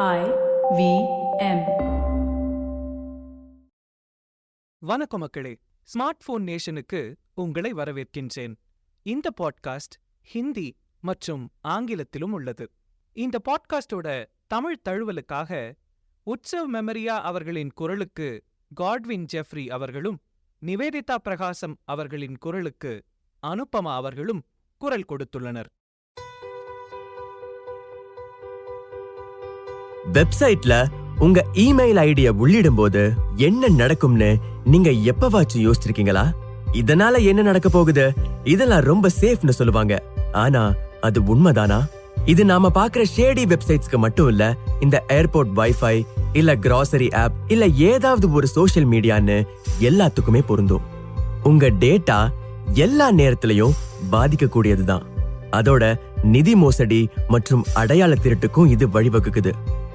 ஐ V M வணக்கம் மக்களே smart phone நேஷனுக்கு உங்களை வரவேற்கின்றேன். இந்த பாட்காஸ்ட் ஹிந்தி மற்றும் ஆங்கிலத்திலும் உள்ளது. இந்த பாட்காஸ்டோட தமிழ் தழுவலுக்காக உற்சவ் மெமரியா அவர்களின் குரலுக்கு காட்வின் ஜெஃப்ரி அவர்களும் நிவேதிதா பிரகாசம் அவர்களின் குரலுக்கு அனுபமா அவர்களும் குரல் கொடுத்துள்ளனர். வெப்சைட்ல உங்க இமெயில் ஐடிய உள்ளிடும்போது என்ன நடக்கும்னு நீங்க எப்பவாச்சும் யோசிச்சிருக்கீங்களா? இதனால என்ன நடக்க போகுது? இதெல்லாம் ரொம்ப சேஃப்னு சொல்லுவாங்க. ஆனா அது உண்மைதானா? இது நாம பாக்குற ஷேடி வெப்சைட்ஸ்க்கு மட்டும் இல்ல இந்த ஏர்போர்ட் வைஃபை இல்ல கிராசரி ஆப் இல்ல ஏதாவது ஒரு சோஷியல் மீடியான்னு எல்லாத்துக்குமே பொருந்தும். உங்க டேட்டா எல்லா நேரத்திலையும் பாதிக்கக்கூடியதுதான். அதோட நிதி மோசடி மற்றும் அடையாள திருட்டுக்கும் இது வழிவகுக்குது.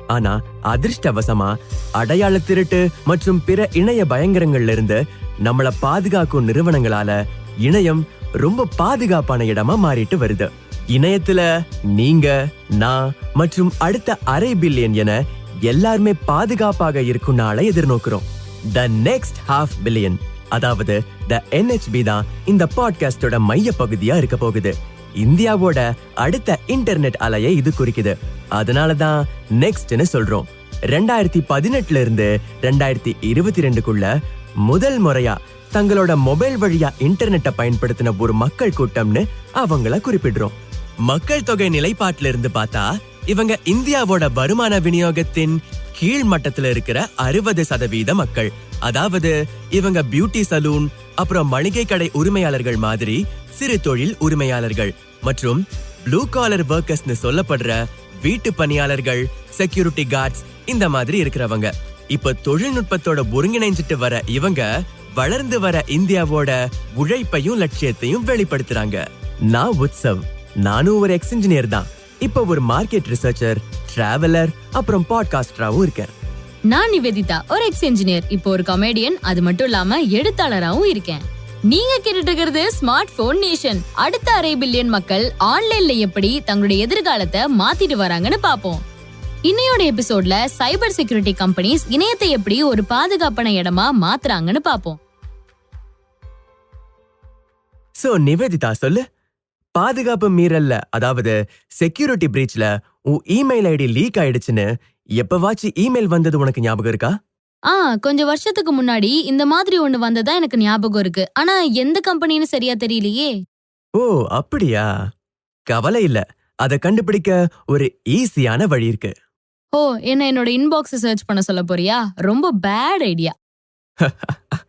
ஆனா அதிர்ஷ்டவசமா அடையாள திருட்டு மற்றும் பிற இணைய பயங்கரங்கள்ல இருந்து நம்மள பாதுகாக்கும் நிறுவனங்களால இணையம் ரொம்ப பாதுகாப்பான இடமா மாறிட்டு வருது. இணையத்துல நீங்க நான் மற்றும் அடுத்த அரை பில்லியன் என எல்லாருமே பாதுகாப்பாக இருக்கும் நாளை எதிர்நோக்கிறோம். த நெக்ஸ்ட் ஹாஃப் பில்லியன் அதாவது த என்ஹெச்பி தான் இந்த பாட்காஸ்டோட மைய பகுதியா இருக்க போகுது. இந்தியாவோட அடுத்த இன்டர்நெட் அலையை இது குறிக்குது. அதனால தான் நெக்ஸ்ட்னு சொல்றோம். ரெண்டாயிரத்தி பதினெட்டுல இருந்து ரெண்டாயிரத்தி இருபத்தி ரெண்டுக்குள்ள முதல் முறையா தங்களோட மொபைல் வழியா இன்டர்நெட்டை பயன்படுத்தின ஒரு மக்கள் கூட்டம்னு அவங்கள குறிப்பிடுறோம். மக்கள் தொகை நிலைப்பாட்டில இருந்து பார்த்தா இவங்க இந்தியாவோட வருமான விநியோகத்தின் கீழ் மட்டத்துல இருக்கிற அறுபது சதவீத மக்கள். அதாவது இவங்க பியூட்டி சலூன் அப்புறம் மளிகை கடை உரிமையாளர்கள் மாதிரி சிறு தொழில் உரிமையாளர்கள் மற்றும் ப்ளூ காலர் ஒர்க்கர்ஸ்னு சொல்லப்படுற வீட்டு பணியாளர்கள் செக்யூரிட்டி கார்ட்ஸ் இந்த மாதிரி இருக்கிறவங்க. இப்ப தொழில்நுட்பத்தோட ஒருங்கிணைஞ்சிட்டு வர இவங்க வளர்ந்து வர இந்தியாவோட உழைப்பையும் லட்சியத்தையும் வெளிப்படுத்துறாங்க. நான் உத்சவ். நானும் ஒரு எக்ஸ் இன்ஜினியர் தான். இப்ப ஒரு மார்க்கெட் ரிசர்ச்சர் டிராவலர் அப்புறம் பாட்காஸ்டராவும் இருக்கேன். நான் நிவேதிதா ஒரு எக்ஸ் இன்ஜினியர் இப்போ ஒரு கமெடியன் அது மட்டும் இல்லாம எழுத்தாளராவும் இருக்கேன். நீங்க கேட்டுட்டு இருக்கிறது ஸ்மார்ட் போன் நேஷன் அடுத்த அரை பில்லியன் மக்கள் ஆன்லைன்ல எப்படி தங்களுடைய எதிர்காலத்தை மாத்திட்டு வராங்கன்னு பாப்போம் இன்னையோட எபிசோட்ல சைபர் செக்யூரிட்டி கம்பெனிஸ் இணையத்தை எப்படி ஒரு பாதுகாப்பான இடமா மாத்துறாங்கன்னு பாப்போம் சோ நிவேதிதா சொல்லு. பாதுகாப்பு மீறல்ல அதாவது செக்யூரிட்டி பிரீச்ல உன் இமெயில் ஐடி லீக் ஆயிடுச்சுன்னு எப்பவாச்சும் இமெயில் வந்தது உனக்கு ஞாபகம் இருக்கா? ஆ கொஞ்சம் வருஷத்துக்கு முன்னாடி இந்த மாதிரி ஒண்ணு வந்ததா எனக்கு ஞாபகம் இருக்கு. ஆனா எந்த கம்பெனின்னு சரியா தெரியலையே. ஓ அப்படியா? கவலை இல்ல. அத கண்டுபிடிக்க ஒரு ஈஸியான வழி இருக்கு. ஓ என்ன என்னோட இன்பாக்ஸ் சர்ச் பண்ண சொல்ல போறியா? ரொம்ப பேட் ஐடியா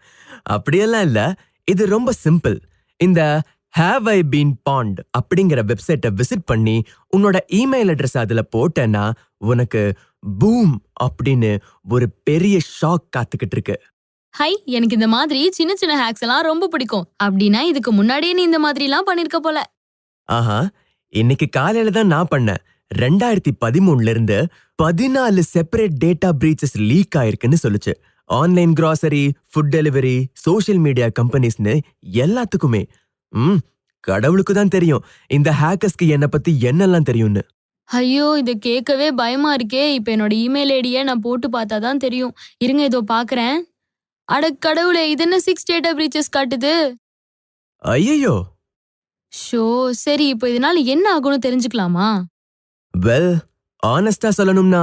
அப்படியெல்லாம் இல்ல. இது ரொம்ப சிம்பிள் இந்த ஹேவ் ஐ பீன் பாண்ட் அப்படிங்கிற வெப்சைட்டை விசிட் பண்ணி உன்னோட இமெயில் அட்ரஸ் அதுல போட்டேன்னா உனக்கு பூம் அப்படின்னு ஒரு பெரிய ஷாக் காத்துக்கிட்டு இருக்கு. ஹை எனக்கு இந்த மாதிரி சின்ன சின்ன ஹேக்ஸ் எல்லாம் ரொம்ப பிடிக்கும். அப்படின்னா இதுக்கு முன்னாடியே நீ இந்த மாதிரி எல்லாம் பண்ணிருக்க போல. ஆஹா இன்னைக்கு காலையில தான் நான் பண்ணேன். ரெண்டாயிரத்தி பதிமூணுல இருந்து பதினாலு செப்பரேட் டேட்டா பிரீச்சஸ் லீக் ஆயிருக்குன்னு சொல்லுச்சு. Online grocery food delivery social media கம்பெனிஸ்னு எல்லாத்துக்குமே. ம் கடவுளுக்கு தான் தெரியும். இந்த ஹேக்கர்ஸ்க்கு என்ன பத்தி என்னெல்லாம் தெரியும்னு. ஐயோ இத கேட்கவே பயமா இருக்கே. இப்ப என்னோட இமெயில் ஐடிய நான் போட்டு பார்த்தா தான் தெரியும். இருங்க இதோ பாக்குறேன் அட கடவுளே இது என்ன சிக்ஸ் டேட்டா பிரீச்சஸ் காட்டுது? ஐயோ ஷோ சரி இப்போ இதனால என்ன ஆகும்னு தெரிஞ்சுக்கலாமா? வெல் ஆனஸ்டா சொல்லணும்னா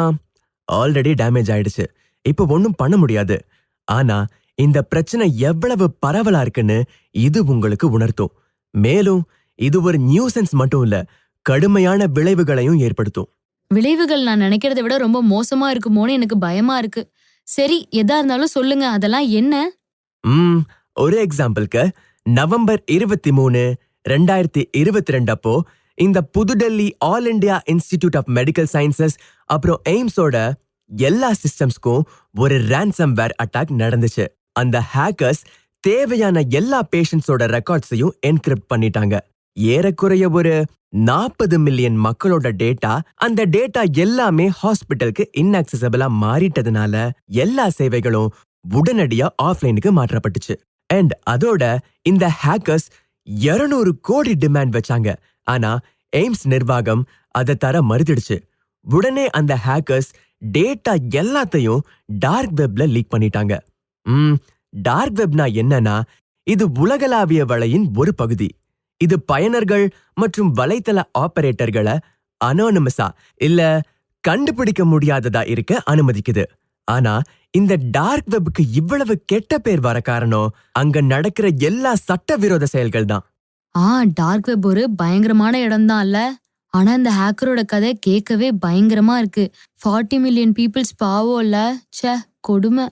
ஆல்ரெடி டேமேஜ் ஆயிடுச்சு. இப்போ ஒன்றும் பண்ண முடியாது. ஆனா இந்த பிரச்சனை எவ்வளவு பரவலா இருக்குன்னு இது உங்களுக்கு உணர்த்தும். மேலும் இது ஒரு நியூசன்ஸ் மட்டும் இல்ல கடுமையான விளைவுகளையும் ஏற்படுத்தும். விளைவுகள் நான் நினைக்கிறத விட ரொம்ப மோசமா இருக்குமோன்னு எனக்கு பயமா இருக்கு. சரி எதா இருந்தாலும் சொல்லுங்க அதெல்லாம் என்ன? ம் ஒரு எக்ஸாம்பிளுக்கு நவம்பர் இருபத்தி மூணு ரெண்டாயிரத்தி இருபத்தி ரெண்டு அப்போ இந்த புதுடெல்லி all India institute of medical sciences அப்புறம் எய்ம்ஸோட எல்லா சிஸ்டம்ஸ்க்கும் ஒரு ransom வேர் அட்டாக் நடந்துச்சு. அந்த ஹேக்கர்ஸ் தேவையான எல்லா பேஷண்ட்ஸோட ரெக்கார்ட்ஸையும் என்கிரிப்ட் பண்ணிட்டாங்க. ஏறக்குறைய ஒரு நாற்பது மில்லியன் மக்களோட டேட்டா அந்த டேட்டா எல்லாமே ஹாஸ்பிட்டலுக்கு இன்அக்சசபிளா மாறிட்டதுனால எல்லா சேவைகளும் உடனடியா ஆஃப்லைனுக்கு மாற்றப்பட்டுச்சு. அண்ட் அதோட இந்த ஹேக்கர்ஸ் 200 கோடி டிமாண்ட் வச்சாங்க. ஆனா எய்ம்ஸ் நிர்வாகம் அதை தர மறுத்துடுச்சு. உடனே அந்த ஹேக்கர்ஸ் டேட்டா எல்லாத்தையும் டார்க் வெப்ல லீக் பண்ணிட்டாங்க. ம் டார்க் வெப்னா என்னன்னா இது உலகளாவிய வலையின் ஒரு பகுதி. இது பயனர்கள் மற்றும் வலைத்தள ஆபரேட்டர்களை அனானிமஸா இல்ல கண்டுபிடிக்க முடியாததா இருக்க அனுமதிக்குது. ஆனா இந்த டார்க் வெப்புக்கு இவ்வளவு கெட்ட பேர் வர காரணம் அங்க நடக்கிற எல்லா சட்டவிரோத செயல்கள் தான். ஆ டார்க் வெப் ஒரு பயங்கரமான இடம் தான் இல்ல ஆனா இந்த ஹேக்கரோட கதை கேட்கவே பயங்கரமா இருக்கு. ஃபார்ட்டி மில்லியன் பீப்புள்ஸ் பாவோ இல்ல ச்சே கொடுமை.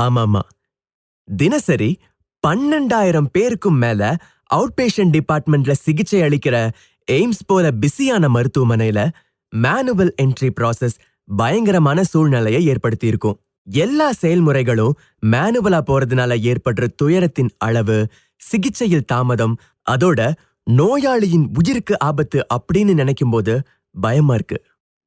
ஆமாமா. தினசரி பன்னெண்டாயிரம் பேருக்கும் மேல அவுட் பேஷண்ட் டிபார்ட்மெண்ட்ல சிகிச்சை அளிக்கிற எய்ம்ஸ் போல பிஸியான மருத்துவமனையில மேனுவல் என்ட்ரி ப்ராசஸ் பயங்கரமான சூழ்நிலையை ஏற்படுத்தி இருக்கும் எல்லா செயல்முறைகளும் மேனுவலா போறதுனால ஏற்படுற துயரத்தின் அளவு சிகிச்சையில் தாமதம் அதோட நோயாளியின் உயிருக்கு ஆபத்து அப்படின்னு நினைக்கும் போது பயமா இருக்கு.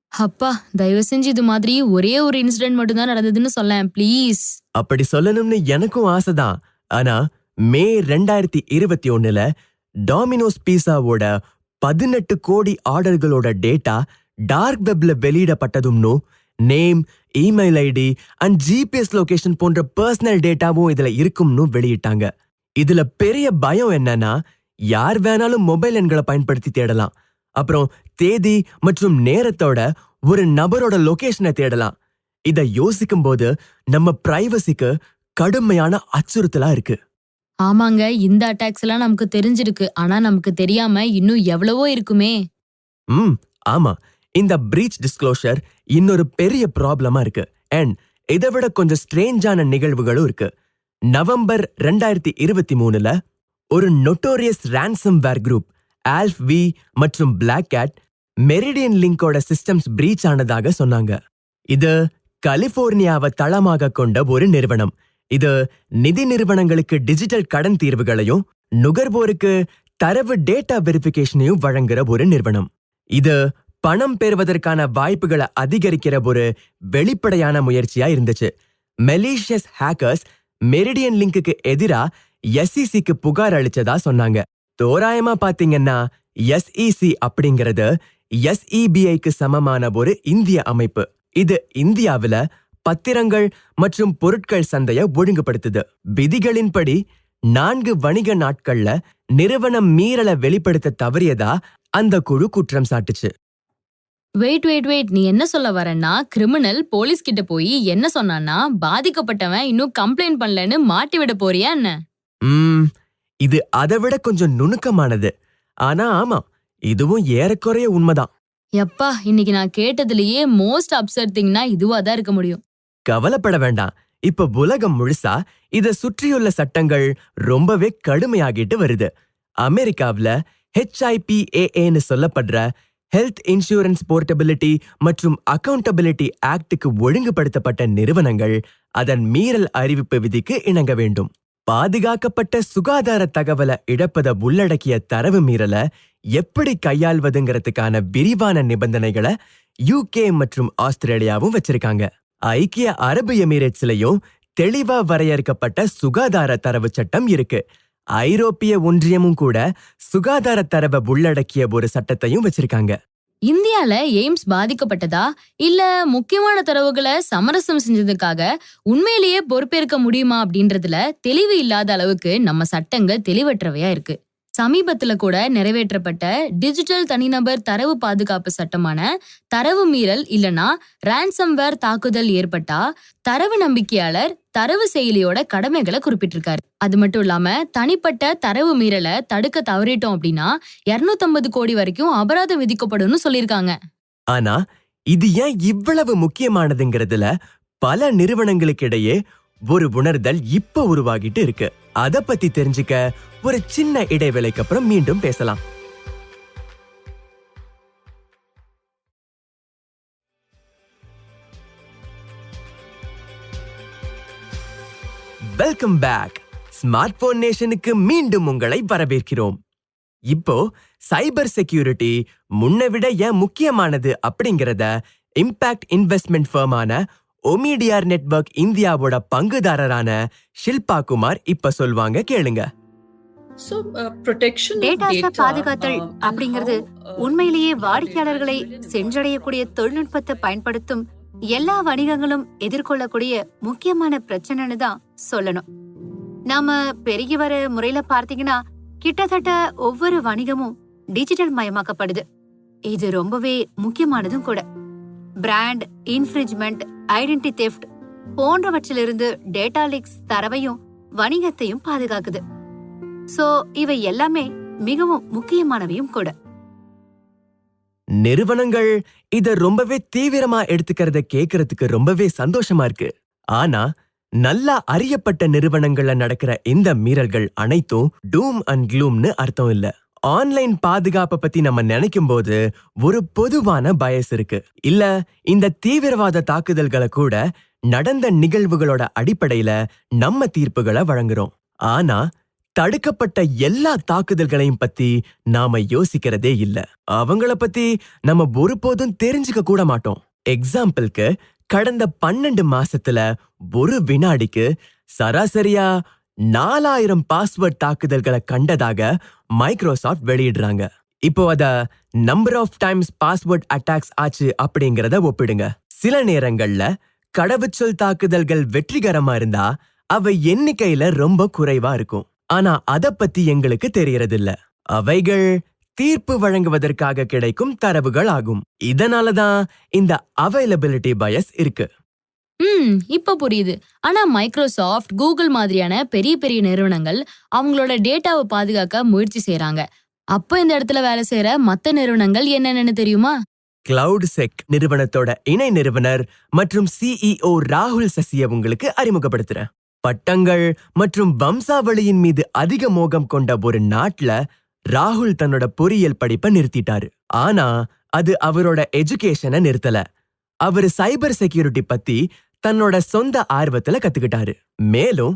அப்பா தயவு செஞ்சு இது மாதிரி ஒரே ஒரு இன்சிடென்ட் மட்டும் தான் நடந்ததுன்னு சொல்லேன் ப்ளீஸ் அப்படி சொல்லணும்னு எனக்கும் ஆசைதான். ஆனா மே ரெண்டாயிரத்தி இருபத்தி ஒண்ணுல டாமினோஸ் பீஸாவோட பதினெட்டு கோடி ஆர்டர்களோட டேட்டா டார்க் வெப்ல வெளியிடப்பட்டதும்னு name email ID and GPS location போன்ற பர்சனல் டேட்டாவும் இதுல இருக்கும்னு வெளியிட்டாங்க. இதுல பெரிய பயம் என்னன்னா யார் வேணாலும் மொபைல் எண்களை பயன்படுத்தி தேடலாம். அப்புறம் தேதி மற்றும் நேரத்தோட ஒரு நபரோட லொகேஷனை தேடலாம். இத யோசிக்கும் போது நம்ம பிரைவசிக்கு கடுமையான அச்சுறுத்தலா இருக்கு. ஆமாங்க இந்த அட்டாக்ஸ் எல்லாம் நமக்கு தெரிஞ்சிருக்கு. ஆனா நமக்கு தெரியாம இன்னும் எவ்வளவோ இருக்குமே. ம் ஆமா. இந்த பிரீச் டிஸ்க்ளோஷர் இன்னொரு பெரிய ப்ராப்ளமா இருக்கு. அண்ட் இதை விட கொஞ்சம் ஸ்ட்ரேஞ்சான நிகழ்வுகளும் இருக்கு. நவம்பர் ரெண்டாயிரத்தி இருபத்தி மூணுல ஒரு notorious ransom ware group ALPHV மற்றும் பிளாக் கேட் மெரிடியன் லிங்கோட சிஸ்டம்ஸ் பிரீச் ஆனதாக சொன்னாங்க. இது கலிபோர்னியாவை தளமாக கொண்ட ஒரு நிறுவனம். இது நிதி நிறுவனங்களுக்கு டிஜிட்டல் கடன் தீர்வுகளையும் நுகர்வோருக்கு தரவு டேட்டா வெரிஃபிகேஷனையும் வழங்குற ஒரு நிறுவனம். இது பணம் பெறுவதற்கான வாய்ப்புகளை அதிகரிக்கிற ஒரு வெளிப்படையான முயற்சியா இருந்துச்சு. மெலீஷியஸ் ஹேக்கர்ஸ் மெரிடியன் லிங்குக்கு எதிரா எஸ்இசிக்கு புகார் அளிச்சதா சொன்னாங்க. தோராயமா பாத்தீங்கன்னா எஸ்இசி அப்படிங்கிறது எஸ்இபிஐக்கு சமமான ஒரு இந்திய அமைப்பு. இது இந்தியாவுல பத்திரங்கள் மற்றும் பொருட்கள் சந்தைய ஒழுங்குபடுத்துது. விதிகளின்படி நான்கு வணிக நாட்கள்ல நிறுவனம் மீறலை வெளிப்படுத்த தவறியதா அந்த குழு குற்றம் சாட்டுச்சு. வெயிட் வெயிட் வெயிட் நீ என்ன சொல்ல வரேன்னா கிரிமினல் போலீஸ் கிட்ட போய் என்ன சொன்னான்னா பாதிக்கப்பட்டவன் இன்னும் கம்ப்ளைண்ட் பண்ணலன்னு மாட்டி விட போறியா என்ன? இது அதை விட கொஞ்சம் நுணுக்கமானது. ஆனா ஆமா இதுவும் ஏறக்குறைய உண்மைதான். எப்பா இன்னைக்கு நான் கேட்டதுலயே மோஸ்ட் அப்செட் திங்னா இதுவா தான் இருக்க முடியும். கவலைப்பட வேண்டாம். இப்ப உலகம் முழுசா இத சுற்றியுள்ள சட்டங்கள் ரொம்பவே கடுமையாகிட்டு வருது. அமெரிக்காவுல ஹெச்ஐபிஏஏன்னு சொல்லப்படுற ஹெல்த் இன்சூரன்ஸ் போர்ட்டபிலிட்டி மற்றும் அக்கவுண்டபிலிட்டி ஆக்டுக்கு ஒழுங்குபடுத்தப்பட்ட நிறுவனங்கள் அதன் மீறல் அறிவிப்பு விதிக்கு இணங்க வேண்டும். பாதுகாக்கப்பட்ட சுகாதார தகவலை இழப்பத உள்ளடக்கிய தரவு மீறலை எப்படி கையாள்வதுங்கிறதுக்கான விரிவான நிபந்தனைகளை யூகே மற்றும் ஆஸ்திரேலியாவும் வச்சிருக்காங்க. ஐக்கிய அரபு எமிரேட்ஸ்லயும் தெளிவா வரையறுக்கப்பட்ட சுகாதார தரவு சட்டம் இருக்கு. ஐரோப்பிய ஒன்றியமும் கூட சுகாதார தரவை உள்ளடக்கிய ஒரு சட்டத்தையும் வச்சிருக்காங்க. இந்தியால எய்ம்ஸ் பாதிக்கப்பட்டதா? இல்ல முக்கியமான தரவுகளை சமரசம் செஞ்சதுக்காக உண்மையிலேயே பொறுப்பேற்க முடியுமா அப்படின்றதுல தெளிவு இல்லாத அளவுக்கு நம்ம சட்டங்கள் தெளிவற்றவையா இருக்கு. சமீபத்துல கூட நிறைவேற்றப்பட்ட டிஜிட்டல் தனிநபர் தரவு பாதுகாப்பு சட்டமான தரவு மீறல் இல்லனா ரேன்சம்வேர் தாக்குதல் ஏற்பட்டா தரவு நம்பிக்கையாளர் தரவு செயலியோட கடமைகளை குறிப்பிட்டிருக்காரு. அது மட்டும் இல்லாம தனிப்பட்ட தரவு மீறலை தடுக்க தவறிட்டோம் அப்படின்னா 250 கோடி வரைக்கும் அபராதம் விதிக்கப்படும்னு சொல்லியிருக்காங்க. ஆனா இது ஏன் இவ்வளவு முக்கியமானதுங்கிறதுல பல நிறுவனங்களுக்கு இடையே ஒரு உணர்தல் இப்ப உருவாகிட்டு இருக்கு. அத பத்தி தெரிஞ்சுக்க ஒரு சின்ன இடைவேளைக்கு அப்புறம் மீண்டும் பேசலாம். வெல்கம் பேக் ஸ்மார்ட் போன் நேஷனுக்கு மீண்டும் உங்களை வரவேற்கிறோம். இப்போ சைபர் செக்யூரிட்டி முன்னை விட ஏன் முக்கியமானது அப்படிங்கறத இம்பாக்ட் இன்வெஸ்ட்மெண்ட் ஃபர்மான ஒமிடிஆர் நெட்வொர்க் இந்தியாவோட பங்குதாரரான ஷில்பா குமார் இப்ப சொல்வாங்க கேளுங்க. டேட்டாஸ பாதுகாத்தல் அப்படிங்கிறது உண்மையிலேயே வாடிக்கையாளர்களை சென்றடையக்கூடிய தொழில்நுட்பத்தை பயன்படுத்தும் எல்லா வணிகங்களும் எதிர்கொள்ளக்கூடிய முக்கியமான பிரச்சனைன்னு தான் சொல்லணும். நாம பெருகி வர முறையில பார்த்தீங்கன்னா கிட்டத்தட்ட ஒவ்வொரு வணிகமும் டிஜிட்டல் மயமாக்கப்படுது. இது ரொம்பவே முக்கியமானதும் கூட. பிராண்ட் இன்ஃபிரிஜ்மெண்ட் ஐடென்டி தெஃப்ட் போன்றவற்றிலிருந்து டேட்டா லீக்ஸ் தரவையும் வணிகத்தையும் பாதுகாக்குது. சோ இவை எல்லாமே மிகவும் முக்கியமானவையும் கூட. நிறுவனங்கள் இத ரொம்பவே தீவிரமா எடுத்துக்கிறத கேக்குறதுக்கு ரொம்பவே சந்தோஷமா இருக்கு. ஆனா நல்லா அறியப்பட்ட நிறுவனங்கள்ல நடக்கிற இந்த மீறல்கள் அனைத்தும் டூம் அண்ட் க்ளூம்னு அர்த்தம் இல்ல. ஆன்லைன் பாதுகாப்பை பத்தி நம்ம நினைக்கும் போது ஒரு பொதுவான பயஸ் இருக்கு. இல்ல இந்த தீவிரவாத தாக்குதல்களை கூட நடந்த நிகழ்வுகளோட அடிப்படையில நம்ம தீர்ப்புகளை வழங்குறோம். ஆனா தடுக்கப்பட்ட எல்லா தாக்குதல்களையும் பத்தி நாம யோசிக்கிறதே இல்ல. அவங்கள பத்தி நம்ம ஒருபோதும் தெரிஞ்சுக்க கூட மாட்டோம். எக்ஸாம்பிள்க்கு கடந்த பன்னெண்டு மாசத்துல ஒரு வினாடிக்கு சராசரியா நாலாயிரம் பாஸ்வேர்ட் தாக்குதல்களை கண்டதாக மைக்ரோசாஃப்ட் வெளியிடுறாங்க. இப்போ அத number of times password attacks ஆச்சு அப்படிங்கறத ஒப்பிடுங்க. சில நேரங்கள்ல கடவுச்சொல் தாக்குதல்கள் வெற்றிகரமா இருந்தா அவை எண்ணிக்கையில ரொம்ப குறைவா இருக்கும். ஆனா அத பத்தி எங்களுக்கு தெரியறதில்ல. அவைகள் தீர்ப்பு வழங்குவதற்காக கிடைக்கும் தரவுகள் ஆகும். இதனாலதான் இந்த அவைலபிலிட்டி பயஸ் இருக்கு. ம் இப்ப புரியுது. ஆனா மைக்ரோசாஃப்ட் கூகுள் மாதிரியான பெரிய பெரிய நிறுவனங்கள் அவங்களோட டேட்டாவை பாதுகாக்க முயற்சி செய்றாங்க. அப்ப இந்த இடத்துல வேலை செய்யற மத்த நிறுவனங்கள் என்னென்னு தெரியுமா? கிளவுட் செக் நிறுவனத்தோட இணை நிறுவனர் மற்றும் சிஇஓ ராகுல் சசிய உங்களுக்கு அறிமுகப்படுத்துறேன். பட்டங்கள் மற்றும் வம்சாவளியின் மீது அதிக மோகம் கொண்ட ஒரு நாட்டுல ராகுல் தன்னோட பொறியியல் படிப்பை நிறுத்திட்டாரு. ஆனா அது அவரோட எஜுகேஷனை நிறுத்தல. அவரு சைபர் செக்யூரிட்டி பத்தி தன்னோட சொந்த ஆர்வத்துல கத்துக்கிட்டாரு. மேலும்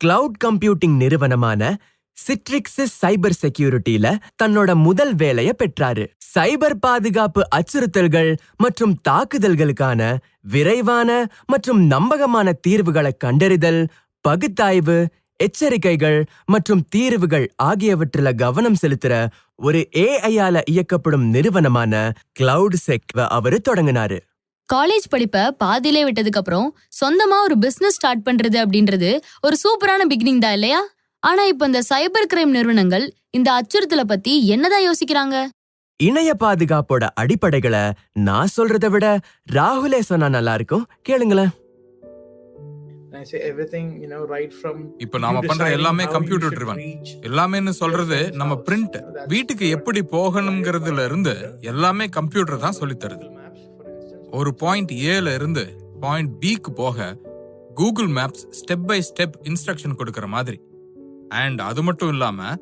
கிளவுட் கம்ப்யூட்டிங் நிறுவனமான சிட்ரிக்ஸிஸ் சைபர் செக்யூரிட்டில தன்னோட முதல் வேலைய பெற்றாரு. சைபர் பாதுகாப்பு அச்சுறுத்தல்கள் மற்றும் தாக்குதல்களுக்கான விரைவான மற்றும் நம்பகமான தீர்வுகளை கண்டறிதல் பகுத்தாய்வு எச்சரிக்கைகள் மற்றும் தீர்வுகள் ஆகியவற்றில கவனம் செலுத்துற ஒரு ஏஐயால இயக்கப்படும் நிறுவனமான கிளவுட் செக் அவரு தொடங்கினாரு. காலேஜ் படிப்பை பாதியிலே விட்டதுக்கு அப்புறம் சொந்தமா ஒரு பிசினஸ் ஸ்டார்ட் பண்றது அப்படின்றது ஒரு சூப்பரான பிகினிங் தான் இல்லையா? ஆனா இப்ப இந்த சைபர் கிரைம் நிறுவனங்கள் இந்த அச்சுறுத்தலை பத்தி என்னதான் யோசிக்கிறாங்க? இணைய பாதுகாப்போட அடிப்படைகளை நான் சொல்றதை விட ராகுலே சொன்னா நல்லா இருக்கும் கேளுங்களேன். And I say everything, you know, right from இப்ப நாம பண்ற எல்லாமே கம்ப்யூட்டர் ட்ரிவன் எல்லாமேன்னு சொல்றது நம்ம. பிரிண்ட் வீட்டுக்கு எப்படி போகணுங்கிறதுல இருந்து எல்லாமே கம்ப்யூட்டர் தான் சொல்லி தருது. ஒரு பாயிண்ட் ஏல இருந்து பாயிண்ட் பிக்கு போக Google maps step by step instruction கொடுக்கற மாதிரி. அண்ட் அது மட்டும் இல்லாம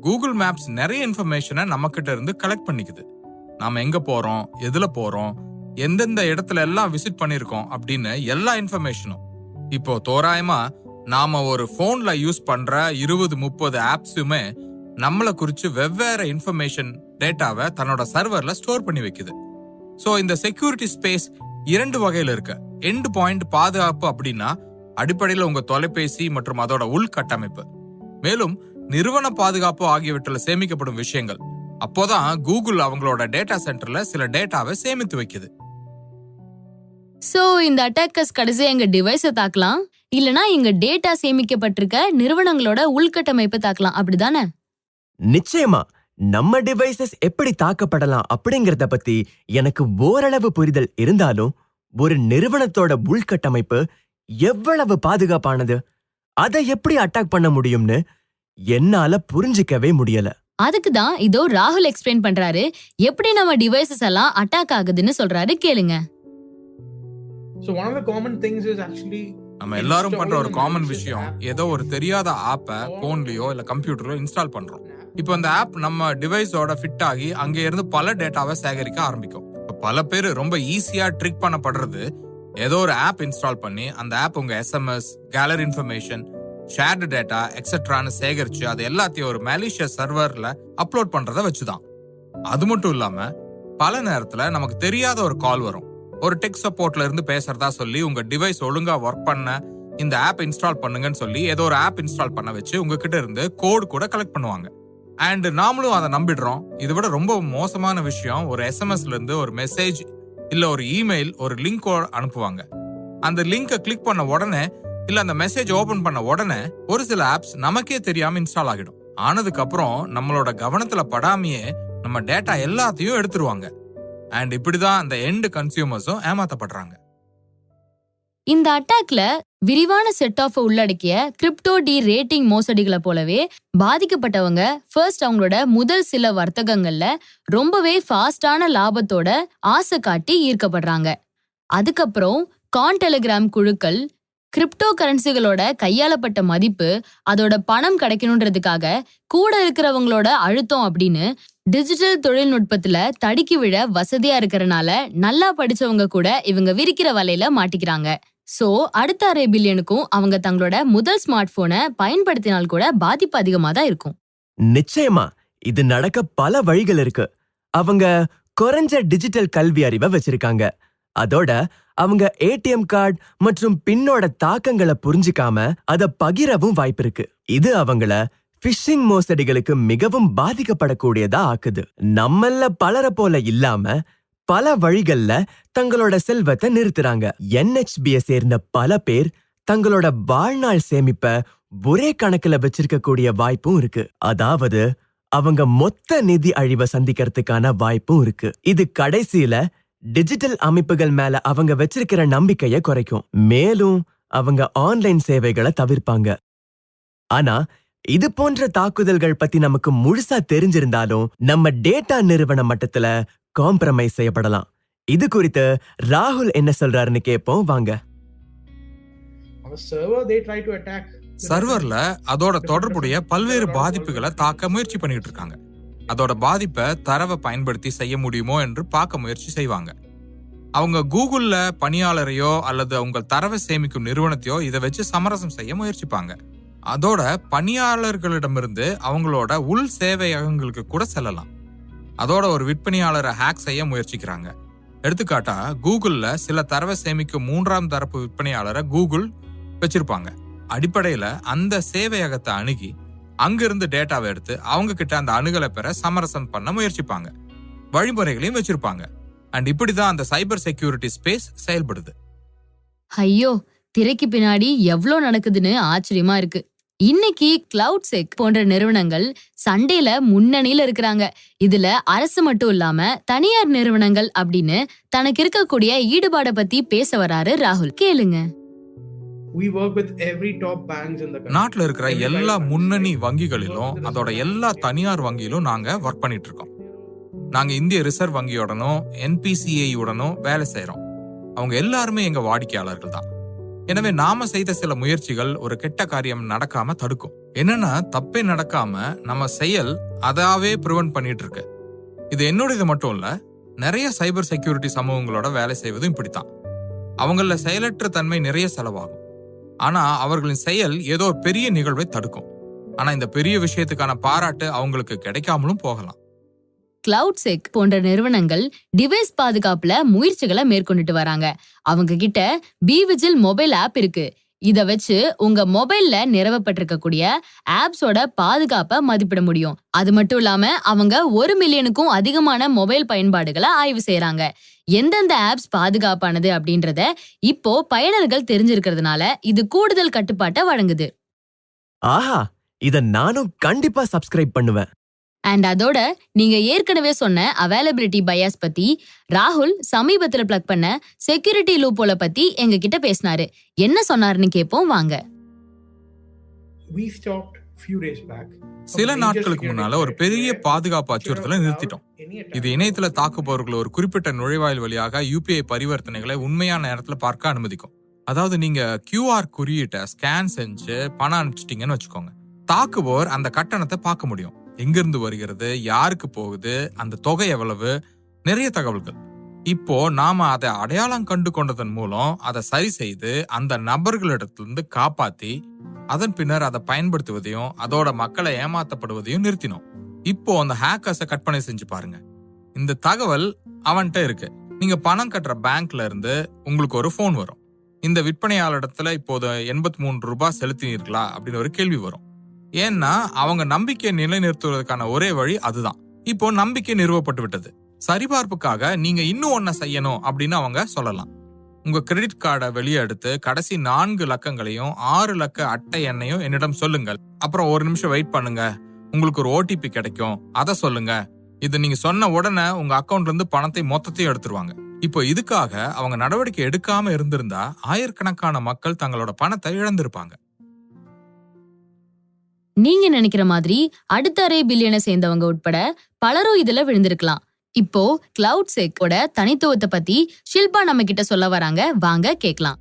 கூகுள் மேப்ஸ் நிறைய இன்ஃபர்மேஷனை நம்ம கிட்ட இருந்து கலெக்ட் பண்ணிக்குது. நாம எங்க போறோம் எதுல போறோம் எந்தெந்த இடத்துல எல்லாம் விசிட் பண்ணிருக்கோம் அப்படின்னு எல்லா இன்ஃபர்மேஷனும் இப்போ தோராயமா நாம ஒரு போன்ல யூஸ் பண்ற இருபது முப்பது ஆப்ஸுமே நம்மளை குறிச்சு வெவ்வேறு இன்ஃபர்மேஷன் டேட்டாவை தன்னோட சர்வர்ல ஸ்டோர் பண்ணி வைக்குது. சோ இந்த செக்யூரிட்டி ஸ்பேஸ் இரண்டு வகையில இருக்கு. எண்ட் பாயிண்ட் பாதுகாப்பு அப்படின்னா அடிப்படையில் உங்க தொலைபேசி மற்றும் அதோட உள்கட்டமைப்பு. மேலும் நிறுவன பாதுகாப்பு ஆகியவற்றில் சேமிக்கப்படும் விஷயங்கள். அப்போதான் கூகுள் அவங்களோட டேட்டா சென்டர்ல சில டேட்டாவை சேமித்து வைக்குது. சோ இந்த அட்டாக்கர்ஸ் கடைசியா எங்க டிவைஸை தாக்கலாம். இல்லனா எங்க டேட்டா சேமிக்கப்பட்டிருக்க நிறுவனங்களோட உள்கட்டமைப்பை தாக்கலாம். அப்படிதானே? நிச்சயமா. நம்ம டிவைசஸ் எப்படி தாக்கப்படலாம் அப்படிங்கறத பத்தி எனக்கு ஓரளவு புரிதல் இருந்தாலும் ஒரு நிறுவனத்தோட உள்கட்டமைப்பு எவ்வளவு பாதுகாப்பானது? அதை எப்படி அட்டாக் பண்ண முடியும்னு என்னால புரிஞ்சிக்கவே முடியல. அதுக்கு தான் இதோ ராகுல் எக்ஸ்பிளைன் பண்றாரு. எப்படி நம்ம டிவைசஸ் எல்லாம் அட்டாக் ஆகுதுன்னு சொல்றாரு கேளுங்க. So one of the common things is actually நம்ம எல்லாரும் பண்ற ஒரு காமன் விஷயம். ஏதோ ஒரு தெரியாத ஆப்பை போன்லயோ இல்ல கம்ப்யூட்டர்லயோ இன்ஸ்டால் பண்றோம். இப்போ அந்த ஆப் நம்ம டிவைஸோட ஃபிட் ஆகி அங்கே இருந்து பல டேட்டாவை சேகரிக்க ஆரம்பிக்கும். பல பேர் ரொம்ப ஈஸியா ட்ரிக் பண்ணப்படுறது ஏதோ ஒரு ஆப் இன்ஸ்டால் பண்ணி அந்த ஆப் உங்க SMS gallery information shared data எக்ஸட்ரான்னு சேகரிச்சு அது எல்லாத்தையும் ஒரு மேலிஷியஸ் சர்வர்ல அப்லோட் பண்றத வச்சுதான். அது மட்டும் இல்லாம பல நேரத்துல நமக்கு தெரியாத ஒரு கால் வரும். ஒரு டெக் சப்போர்ட்ல இருந்து பேசுறதா சொல்லி உங்க டிவைஸ் ஒழுங்கா ஒர்க் பண்ண இந்த ஆப் இன்ஸ்டால் பண்ணுங்கன்னு சொல்லி ஏதோ ஒரு ஆப் இன்ஸ்டால் பண்ண வச்சு உங்ககிட்ட இருந்து கோடு கூட கலெக்ட் பண்ணுவாங்க. அண்ட் நாமளும் அதை நம்பிடுறோம். இதை விட ரொம்ப மோசமான விஷயம் ஒரு எஸ்எம்எஸ்ல இருந்து ஒரு மெசேஜ் இல்ல ஒரு இமெயில் ஒரு லிங்கோ அனுப்புவாங்க. அந்த லிங்கை கிளிக் பண்ண உடனே இல்ல அந்த மெசேஜ் ஓபன் பண்ண உடனே ஒரு சில ஆப்ஸ் நமக்கே தெரியாம இன்ஸ்டால் ஆகிடும். ஆனதுக்கு அப்புறம் நம்மளோட கவனத்துல படாமையே நம்ம டேட்டா எல்லாத்தையும் எடுத்துருவாங்க. அண்ட் இப்படிதான் அந்த எண்டு கன்சியூமர்ஸும் ஏமாத்தப்படுறாங்க. இந்த அட்டாக்ல விரிவான செட் ஆஃப் உள்ளடக்கிய கிரிப்டோ டி ரேட்டிங் மோசடிகளை போலவே பாதிக்கப்பட்டவங்க ஃபர்ஸ்ட் அவங்களோட முதல் சில வர்த்தகங்கள்ல ரொம்பவே ஃபாஸ்டான லாபத்தோட ஆசை காட்டி ஈர்க்கப்படுறாங்க. அதுக்கப்புறம் கான் டெலிகிராம் குழுக்கள் கிரிப்டோ கரன்சிகளோட கையாளப்பட்ட மதிப்பு அதோட பணம் கிடைக்கணுன்றதுக்காக கூட இருக்கிறவங்களோட அழுத்தம் அப்படின்னு டிஜிட்டல் தொழில்நுட்பத்துல தடுக்கி விழ வசதியா இருக்கிறனால நல்லா படிச்சவங்க கூட இவங்க விரிக்கிற வலையில மாட்டிக்கிறாங்க. சோ அடுத்த அரை பில்லியனுக்கும் அவங்க தங்களோட முதல் ஸ்மார்ட் போனை பயன்படுத்தினால் கூட பாதிப்பு அதிகமா தான் இருக்கும். நிச்சயமா இது நடக்க பல வழிகள் இருக்கு. அவங்க குறைஞ்ச டிஜிட்டல் கல்வி அறிவை வச்சிருக்காங்க. அதோட அவங்க ஏடிஎம் கார்டு மற்றும் பின்னோட தாக்கங்களை புரிஞ்சுக்காம அத பகிரவும் வாய்ப்பு இருக்கு. இது அவங்கள ஃபிஷிங் மோசடிகளுக்கு மிகவும் பாதிக்கப்படக்கூடியதா ஆக்குது. நம்மள பலரை போல இல்லாம பல வழிகள்ல தங்களோட செல்வத்தை நிறுத்துறாங்க. என்ஹெச்பிய சேர்ந்த பல பேர் தங்களோட வாழ்நாள் சேமிப்ப ஒரே கணக்குல வச்சிருக்க கூடிய வாய்ப்பும் இருக்கு. அதாவது அவங்க மொத்த நிதி அழிவை சந்திக்கிறதுக்கான வாய்ப்பும் இருக்கு. இது கடைசியில டிஜிட்டல் அமைப்புகள் மேல அவங்க வச்சிருக்கிற நம்பிக்கைய குறைக்கும். மேலும் அவங்க ஆன்லைன் சேவைகளை தவிர்ப்பாங்க. ஆனா இது போன்ற தாக்குதல்கள் பத்தி நமக்கு முழுசா தெரிஞ்சிருந்தாலும் நம்ம டேட்டா நிறுவன மட்டத்துல காம்ப்ரமைஸ் செய்யப்படலாம். இது குறித்து ராகுல் என்ன சொல்றாருன்னு கேட்போம் வாங்க. சர்வர்ல. அதோட தொடர்புடைய பல்வேறு பாதிப்புகளை தாக்க முயற்சி பண்ணிட்டு இருக்காங்க. அதோட பாதிப்பை தரவை பயன்படுத்தி செய்ய முடியுமோ என்று பார்க்க முயற்சி செய்வாங்க. அவங்க கூகுள்ல பணியாளரையோ அல்லது உங்கள் தரவை சேமிக்கும் நிறுவனத்தையோ இதை வச்சு சமரசம் செய்ய முயற்சிப்பாங்க. அதோட பணியாளர்களிடமிருந்து அவங்களோட உள் சேவையகங்களுக்கு கூட செல்லலாம். அதோட ஒரு விற்பனையாளரை ஹேக் செய்ய முயற்சிக்கிறாங்க. எடுத்துக்காட்டா கூகுளில் சில தரவை சேமிக்கும் மூன்றாம் தரப்பு விற்பனையாளரை கூகுள் வச்சிருப்பாங்க. அடிப்படையில் அந்த சேவையகத்தை அணுகி அங்கிருந்து டேட்டாவை எடுத்து அவங்க கிட்ட அந்த அணுகலை பெற சமரசம் பண்ண முயற்சிப்பாங்க. வழிமுறைகளையும் வச்சிருப்பாங்க. அண்ட் இப்படிதான் அந்த சைபர் செக்யூரிட்டி ஸ்பேஸ் செயல்படுது. ஐயோ திரைக்கு பின்னாடி எவ்வளோ நடக்குதுன்னு ஆச்சரியமா இருக்கு. இன்னைக்கு கிளவுட் செக் போன்ற நிறுவனங்கள் சண்டையில முன்னணியில இருக்கிறாங்க இதுல அரசு மட்டும் இல்லாம தனியார் நிறுவனங்கள் அப்படின்னு தனக்கு இருக்கக்கூடிய ஈடுபாட பத்தி பேச வராரு ராகுல் கேளுங்க We work with every top banks in the country. நாட்டுல இருக்கிற எல்லா. முன்னணி வங்கிகளிலும் அதோட எல்லா. தனியார் வங்கியிலும் நாங்க ஒர்க் பண்ணிட்டு இருக்கோம் நாங்க இந்திய ரிசர்வ் வங்கியுடனும் என்பிசிஐ உடனும் வேலை செய்றோம் அவங்க எல்லாருமே எங்க வாடிக்கையாளர்கள் தான் எனவே நாம செய்த சில முயற்சிகள் ஒரு கெட்ட காரியம் நடக்காம தடுக்கும். என்னன்னா தப்பே நடக்காம நம்ம செயல் அதாவே ப்ரிவென்ட் பண்ணிட்டு இருக்கு இது என்னோடது மட்டும் இல்ல நிறைய சைபர் செக்யூரிட்டி சமூகங்களோட வேலை செய்வதும் இப்படித்தான். அவங்கள செயலற்ற தன்மை நிறைய செலவாகும். ஆனா அவர்களின் செயல் ஏதோ பெரிய நிகழ்வை தடுக்கும். ஆனா இந்த பெரிய விஷயத்துக்கான பாராட்டு அவங்களுக்கு கிடைக்காமலும் போகலாம். கிளவுட் செக் போன்ற நிறுவனங்கள் டிவைஸ் பாதுகாப்புல முயற்சிகளை மேற்கொண்டுட்டு வராங்க. அவங்க கிட்ட பிவிஜில் மொபைல் ஆப் இருக்கு. இத வச்சு உங்க மொபைல்ல நிறுவப்பட்டிருக்கக்கூடிய ஆப்ஸோட பாதுகாப்பை மதிப்பிட முடியும். அது மட்டும் இல்லாம அவங்க ஒரு மில்லியனுக்கும் அதிகமான மொபைல் பயன்பாடுகளை ஆய்வு செய்யறாங்க எந்தெந்த ஆப்ஸ் பாதுகாப்பானது அப்படின்றத இப்போ பயனர்கள் தெரிஞ்சிருக்கிறதுனால இது கூடுதல் கட்டுப்பாட்டை வழங்குது. ஆஹா! இத நானும் கண்டிப்பா சப்ஸ்கிரைப் பண்ணுவேன். அண்ட் அதோட நீங்க ஏற்கனவே சொன்ன அவைலபிலிட்டி பயாஸ் பத்தி ராகுல் சமீபத்துல பிளக் பண்ண செக்யூரிட்டி லூப்போல பத்தி எங்க கிட்ட பேசினாரு. என்ன சொன்னாருன்னு கேப்போம் வாங்க. We stopped few days back. சில நாட்களுக்கு முன்னால ஒரு பெரிய பாதுகாப்பு அச்சுறுத்தலை நிறுத்திட்டோம். இது இணையத்துல தாக்குபவர்கள் ஒரு குறிப்பிட்ட நுழைவாயில் வழியாக யூபிஐ பரிவர்த்தனைகளை உண்மையான நேரத்துல பார்க்க அனுமதிக்கும். அதாவது நீங்க கியூஆர் குறியீட்டை ஸ்கேன் செஞ்சு பணம் அனுப்பிச்சிட்டீங்கன்னு வச்சுக்கோங்க. தாக்குபவர் அந்த கட்டணத்தை பார்க்க முடியும். எங்கிருந்து வருகிறது யாருக்கு போகுது அந்த தொகை எவ்வளவு நிறைய தகவல்கள். இப்போ நாம அதை அடையாளம் கண்டு கொண்டதன் மூலம் அதை சரி செய்து அந்த நபர்களிடத்திலிருந்து காப்பாத்தி அதன் பின்னர் அதை பயன்படுத்துவதையும் அதோட மக்களை ஏமாத்தப்படுவதையும் நிறுத்தினோம். இப்போ அந்த ஹேக்கர்ஸை கற்பனை செஞ்சு பாருங்க. இந்த தகவல் அவன்கிட்ட இருக்கு. நீங்க பணம் கட்டுற பேங்க்ல இருந்து உங்களுக்கு ஒரு ஃபோன் வரும். இந்த விற்பனையாளரிடத்துல இப்போது எண்பத்தி மூன்று ரூபாய் செலுத்தினீர்களா அப்படின்னு ஒரு கேள்வி வரும். ஏன்னா அவங்க நம்பிக்கையை நிலைநிறுத்துவதற்கான ஒரே வழி அதுதான். இப்போ நம்பிக்கை நிறுவப்பட்டு விட்டது. சரிபார்ப்புக்காக நீங்க இன்னும் ஒன்ன செய்யணும் அப்படின்னு அவங்க சொல்லலாம். உங்க கிரெடிட் கார்டை வெளியே எடுத்து கடைசி நான்கு லக்கங்களையும் ஆறு லக்க அட்டை எண்ணையும் என்னிடம் சொல்லுங்கள். அப்புறம் ஒரு நிமிஷம் வெயிட் பண்ணுங்க. உங்களுக்கு ஒரு ஓடிபி கிடைக்கும். அதை சொல்லுங்க. இது நீங்க சொன்ன உடனே உங்க அக்கவுண்ட்ல இருந்து பணத்தை மொத்தத்தையும் எடுத்துருவாங்க. இப்போ இதுக்காக அவங்க நடவடிக்கை எடுக்காம இருந்திருந்தா ஆயிரக்கணக்கான மக்கள் தங்களோட பணத்தை இழந்திருப்பாங்க. நீங்க நினைக்கிற மாதிரி அடுத்த அரை பில்லியனை சேர்ந்தவங்க உட்பட பலரும் இதுல விழுந்திருக்கலாம். இப்போ கிளவுட் செக்கோட தனித்துவத்தை பத்தி ஷில்பா நம்ம கிட்ட சொல்ல வராங்க. வாங்க கேக்கலாம்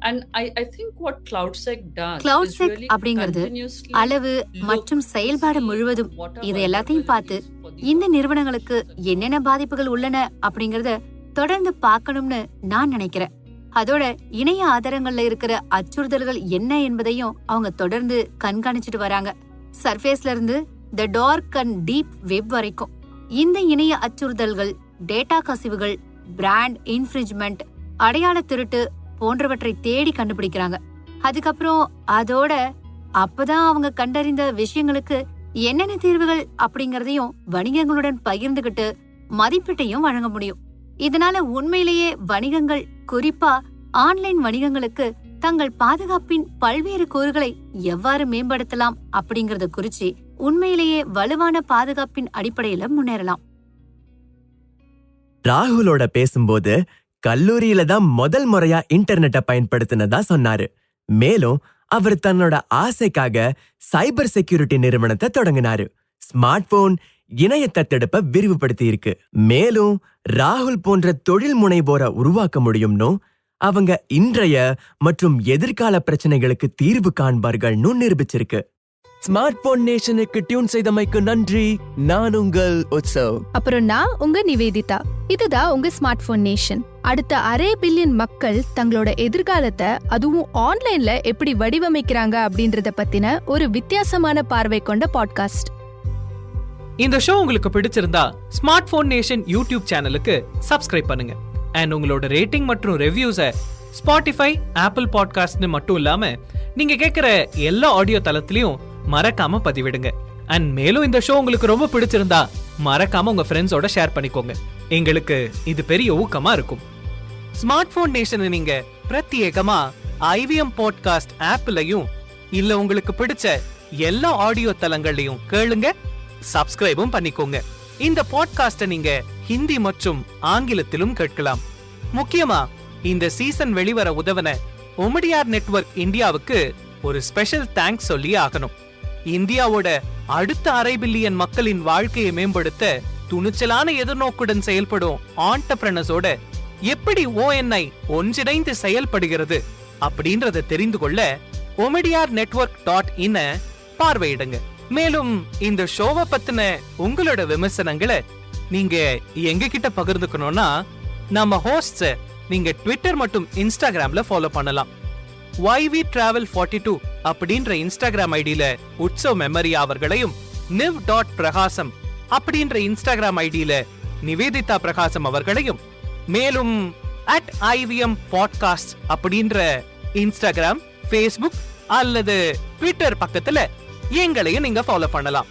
And I, I think what CloudSec does CloudSec is really அப்படிங்கிறது அளவு மற்றும் செயல்பாடு முழுவதும் இது எல்லாத்தையும் பார்த்து இந்த நிறுவனங்களுக்கு என்னென்ன பாதிப்புகள் உள்ளன அப்படிங்கறத தொடர்ந்து பார்க்கணும்னு நான் நினைக்கிறேன். அதோட இணைய ஆதாரங்கள்ல இருக்கிற அச்சுறுத்தல்கள் என்ன என்பதையும் அவங்க தொடர்ந்து கண்காணிச்சிட்டு வராங்க. சர்ஃபேஸ்ல இருந்து the dark and deep web வரைக்கும். இந்த இணைய அச்சுறுத்தல்கள் டேட்டா கசிவுகள் பிராண்ட் இன்ஃபிரிஜ்மெண்ட் அடையாள திருட்டு போன்றவற்றை தேடி கண்டுபிடிக்கிறாங்க. அதுக்கப்புறம் அதோட அப்பதான் அவங்க கண்டறிந்த விஷயங்களுக்கு என்னென்ன தீர்வுகள் அப்படிங்கறதையும் வணிகங்களுடன் பகிர்ந்துகிட்டு மதிப்பீட்டையும் வழங்க முடியும். இதனால உண்மையிலேயே வணிகங்கள் குறிப்பா ஆன்லைன் வணிகங்களுக்கு தங்கள் பாதுகாப்பின் பல்வேறு கூறுகளை எவ்வாறு மேம்படுத்தலாம் அப்படிங்கறத குறிச்சு உண்மையிலேயே வலுவான பாதுகாப்பின் அடிப்படையில முன்னேறலாம். ராகுலோட பேசும்போது கல்லூரியில தான் முதல் முறையா இன்டர்நெட்டை பயன்படுத்தினதா சொன்னாரு. மேலும் அவர் தன்னோட ஆசைக்காக சைபர் செக்யூரிட்டி நிறுவனத்தை தொடங்கினாரு. ஸ்மார்ட் போன் இணைய தத்தெடுப்பை விரிவுபடுத்தி இருக்கு மேலும் ராகுல் போன்ற தொழில் முனைவோரை உருவாக்க முடியும்னு அவங்க இன்றைய மற்றும் எதிர்கால பிரச்சனைகளுக்கு தீர்வு காண்பார்கள்னு நிரூபிச்சிருக்கு. ஸ்மார்ட் போன் நேஷனுக்கு டியூன் செய்தமைக்கு நன்றி. நான் உங்கள் உற்சவ் அப்புறம் நான் உங்க நிவேதிதா. இதுதான் உங்க ஸ்மார்ட் போன் நேஷன் அடுத்த அரை பில்லியன் மக்கள் தங்களோட எதிர்காலத்தை அதுவும் ஆன்லைன்ல எப்படி வடிவமைக்கிறாங்க அப்படின்றத பத்தின ஒரு வித்தியாசமான பார்வை கொண்ட பாட்காஸ்ட் இந்த ஷோ உங்களுக்கு பிடிச்சிருந்தா ஸ்மார்ட் போன் நேஷன் யூடியூப் சேனலுக்கு சப்ஸ்கிரைப் பண்ணுங்க. அண்ட் உங்களோட ரேட்டிங் மற்றும் ரிவ்யூஸை ஸ்பாட்டிஃபை ஆப்பிள் பாட்காஸ்ட்னு மட்டும் இல்லாம நீங்க கேட்குற எல்லா ஆடியோ தளத்திலையும் மறக்காம பதிவிடுங்க. அண்ட் மேலும் இந்த ஷோ உங்களுக்கு ரொம்ப பிடிச்சிருந்தா மறக்காம உங்க ஃப்ரெண்ட்ஸோட ஷேர் பண்ணிக்கோங்க. எங்களுக்கு இது பெரிய ஊக்கமா இருக்கும். ஸ்மார்ட் போன் நேஷனை நீங்க பிரத்யேகமா ஐவிஎம் பாட்காஸ்ட் ஆப்லயும் இல்ல உங்களுக்கு பிடிச்ச எல்லா ஆடியோ தளங்கள்லயும் கேளுங்க. சப்ஸ்கிரைபும் பண்ணிக்கோங்க. இந்த பாட்காஸ்ட நீங்க ஹிந்தி மற்றும் ஆங்கிலத்திலும் கேட்கலாம். முக்கியமா இந்த சீசன் வெளிவர உதவன ஒமடியார் நெட்வொர்க் இந்தியாவுக்கு ஒரு ஸ்பெஷல் தேங்க்ஸ் சொல்லி ஆகணும். இந்தியாவோட அடுத்த அரை பில்லியன் மக்களின் வாழ்க்கையை மேம்படுத்த துணிச்சலான எதிர்நோக்குடன் செயல்படும் ஆண்டப்ரனஸோட எப்படி ஓஎன்ஐ ஒன்றிணைந்து செயல்படுகிறது அப்படின்றத தெரிந்து கொள்ள ஒமடியார் நெட்வொர்க் டாட் இன்ன பார்வையிடுங்க. மேலும் இந்த ஷோவை பத்தின உங்களோட விமர்சனங்களை நீங்க எங்க கிட்ட பகிர்ந்துக்கணும்னா நம்ம ஹோஸ்ட் நீங்க ட்விட்டர் மற்றும் இன்ஸ்டாகிராம்ல ஃபாலோ பண்ணலாம். YV டிராவல் ஃபார்ட்டி டூ அப்படின்ற இன்ஸ்டாகிராம் ஐடியில உற்சவ் மெமரி அவர்களையும் நிவ் டாட் பிரகாசம் அப்படின்ற இன்ஸ்டாகிராம் ஐடியில நிவேதிதா பிரகாசம் அவர்களையும் மேலும் அட் ஐவிஎம் பாட்காஸ்ட் அப்படின்ற இன்ஸ்டாகிராம் ஃபேஸ்புக் அல்லது ட்விட்டர் பக்கத்துல எங்களையும் நீங்க ஃபாலோ பண்ணலாம்.